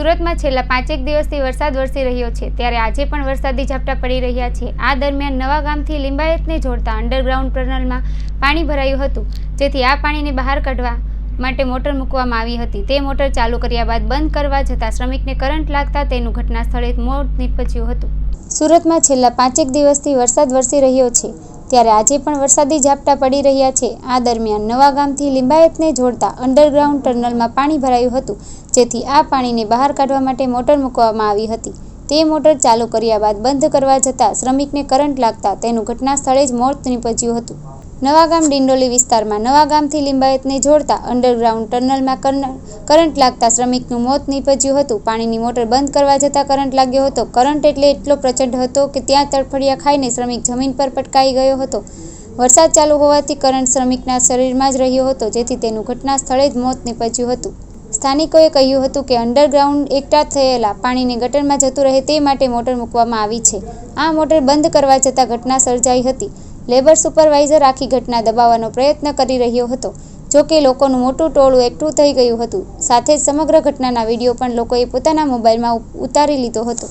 સુરતમાં છેલ્લા પાંચેક દિવસથી વરસાદ વરસી રહ્યો છે. ત્યારે આજે પણ વરસાદી ઝાપટા પડી રહ્યા છે. આ દરમિયાન નવા ગામથી લિંબાયતને જોડતા અંડરગ્રાઉન્ડ ટનલમાં પાણી ભરાયું હતું. જેથી આ પાણીને બહાર કાઢવા માટે મોટર મૂકવામાં આવી હતી. તે મોટર ચાલુ કર્યા બાદ બંધ કરવા જતાં શ્રમિકને કરંટ લાગતા તેનું ઘટના સ્થળે મોત નીપજ્યું હતું. સુરતમાં છેલ્લા પાંચેક દિવસથી વરસાદ વરસી રહ્યો છે. ત્યારે આજે પણ વરસાદી ઝાપટા પડી રહ્યા છે. આ દરમિયાન નવા ગામથી લિંબાયતને જોડતા અંડરગ્રાઉન્ડ ટનલમાં પાણી ભરાયું હતું, જેથી આ પાણીને બહાર કાઢવા માટે મોટર મૂકવામાં આવી હતી. તે મોટર ચાલુ કર્યા બાદ બંધ કરવા જતાં શ્રમિકને કરંટ લાગતા તેનું ઘટના સ્થળે જ મોત નીપજ્યું હતું. નવાગામ ડિંડોલી વિસ્તારમાં નવાગામથી લિંબાયતને જોડતા અંડરગ્રાઉન્ડ ટનલમાં કરંટ લાગતા શ્રમિકનું મોત નીપજ્યું હતું. પાણીની મોટર બંધ કરવા જતાં કરંટ લાગ્યો હતો. કરંટ એટલે એટલો પ્રચંડ હતો કે ત્યાં તડફડિયા ખાઈને શ્રમિક જમીન પર પટકાઈ ગયો હતો. વરસાદ ચાલુ હોવાથી કરંટ શ્રમિકના શરીરમાં જ રહ્યો હતો, જેથી તેનું ઘટના સ્થળે જ મોત નીપજ્યું હતું. સ્થાનિકોએ કહ્યું હતું કે અંડરગ્રાઉન્ડ એકઠા થયેલા પાણીને ગટરમાં જતું રહે તે માટે મોટર મૂકવામાં આવી છે. આ મોટર બંધ કરવા જતાં ઘટના સર્જાઈ હતી. લેબર સુપરવાઇઝર આખી ઘટના દબાવવાનો પ્રયત્ન કરી રહ્યો હતો. જો કે લોકોનું મોટું ટોળું એકઠું થઈ ગયું હતું. સાથે જ સમગ્ર ઘટનાના વીડિયો પણ લોકોએ પોતાના મોબાઈલમાં ઉતારી લીધો હતો.